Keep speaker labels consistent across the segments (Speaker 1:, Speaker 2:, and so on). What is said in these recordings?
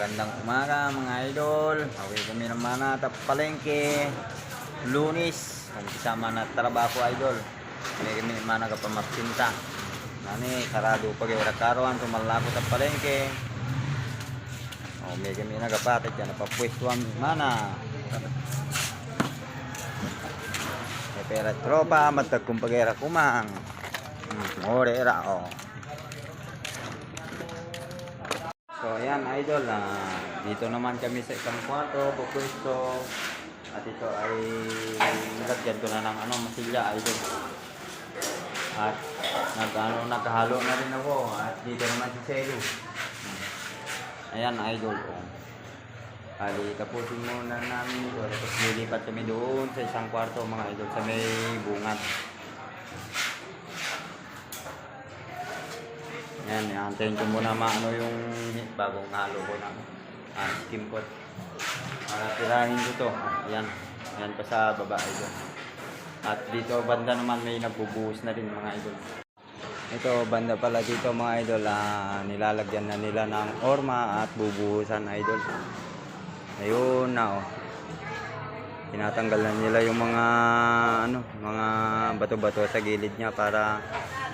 Speaker 1: Magandang umaga mga idol. Hawi kami ng mana tap palengke. Lunis. Umpisa mana trabaho idol. Kami kami mana ka pamapsinta. Nani sarado pag era karoan tumalako tap palengke. Oh, may kami nagapatit yan napapwestuhan mana. May pera tropa matag kumpagera kumang. Hmm, ore era oh. Ayan idol, ah, dito naman kami sa isang kwarto, pupwesto. At ito ay nilagyan ko na ng ano, masilya idol. At nag, ano, naghalo na rin ako. At dito naman si Selu. Ayan idol. Bali, tapusin muna namin ito. Tapos lilipat kami doon sa isang kwarto mga idol sa may bungat. Yan, antayin ko muna maano yung bagong halo ko ng ah, skim pot. Para tirahin ko to. Ayan. Ayan pa sa baba idol. At dito banda naman may nagbubuhos na rin mga idol. Ito banda pala dito mga idol. Ah, nilalagyan na nila ng orma at bubuhusan idol. Ayun na oh. Tinatanggal na nila yung mga ano, mga bato-bato sa gilid niya para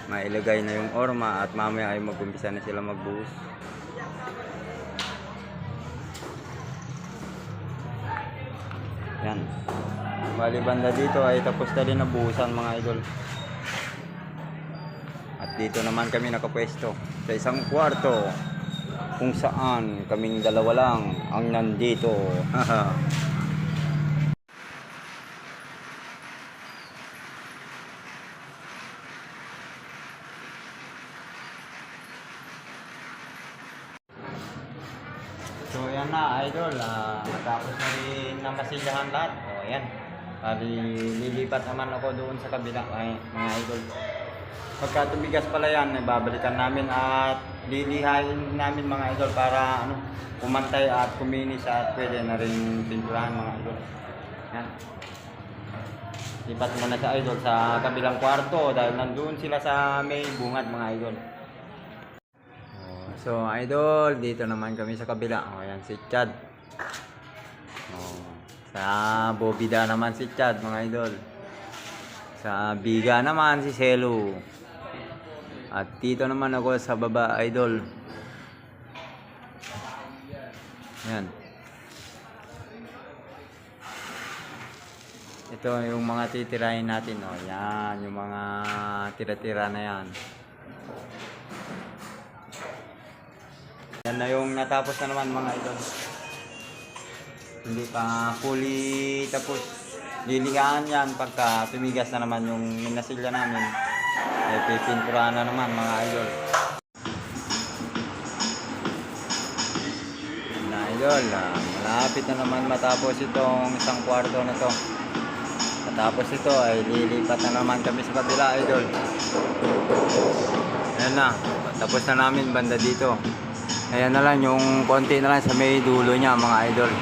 Speaker 1: mailagay na yung orma at mamaya ay magumpisa na sila magbuhos. Yan. Bali banda dito ay tapos na rin na buhusan mga idol. At dito naman kami nakapwesto sa isang kwarto kung saan kaming dalawa lang ang nandito. So yan na idol, ah, matapos na rin na masilyahan lahat. O yan, Bali, lilipat naman ako doon sa kabila ay, mga idol. Pagka tumigas pala yan, babalikan namin at lilihain namin mga idol para ano, pumantay at kuminis at pwede na rin pinturahan mga idol. Yan. Lipat muna sa idol sa kabilang kwarto dahil nandun sila sa may bungad mga idol. Oh, So, idol, dito naman kami sa kabila. O, yan si Chad. Oh, sa Bobida naman si Chad, mga idol. Sa Biga naman si Selu. At dito naman ako sa baba, idol. Yan. Ito yung mga titirahin natin, oh. Yan, yung mga tira-tira na yan. Yan na yung natapos na naman mga idol. Hindi pa fully tapos. Liligaan yan pagka tumigas na naman yung minasilya namin. Eh, pipinturahan na naman mga idol. Na idol, ah, malapit na naman matapos itong isang kwarto na to. Matapos ito ay lilipat na naman kami sa kabila idol. Ayan na, tapos na namin banda dito. Ayan na lang, yung konti na lang sa may dulo niya mga idol.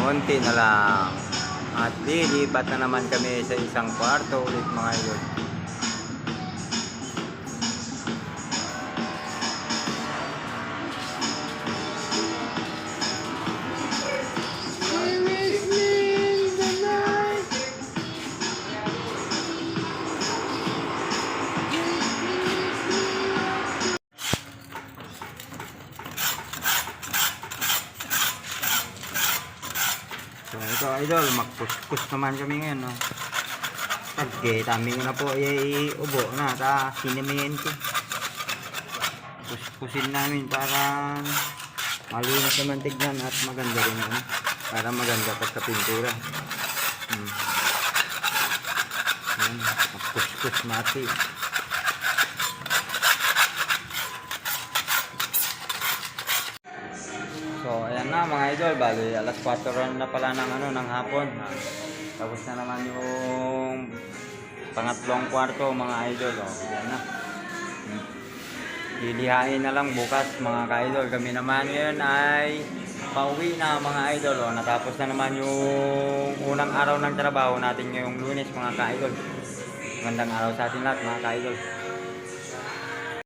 Speaker 1: Konti na lang. At lilipat na naman kami sa isang kwarto ulit mga idol. So ito idol, magkuskus naman kami ngayon. No? Pagke, tami ko na po ay ubo na, ta sinimihin ko. Kuskusin namin para malinis naman tignan at maganda rin. Ano? Para maganda pagka pintura. Hmm. Yan, magkuskus mati. So, ayan na mga idol, bali alas 4 ron na pala ng ano ng hapon. Tapos na naman yung pangatlong kwarto mga idol. Oh, ayan na. Lilihain na lang bukas mga ka-idol. Kami naman ngayon ay pauwi na mga idol. Oh, natapos na naman yung unang araw ng trabaho natin ngayong lunes mga ka-idol. Magandang araw sa atin lahat mga ka-idol.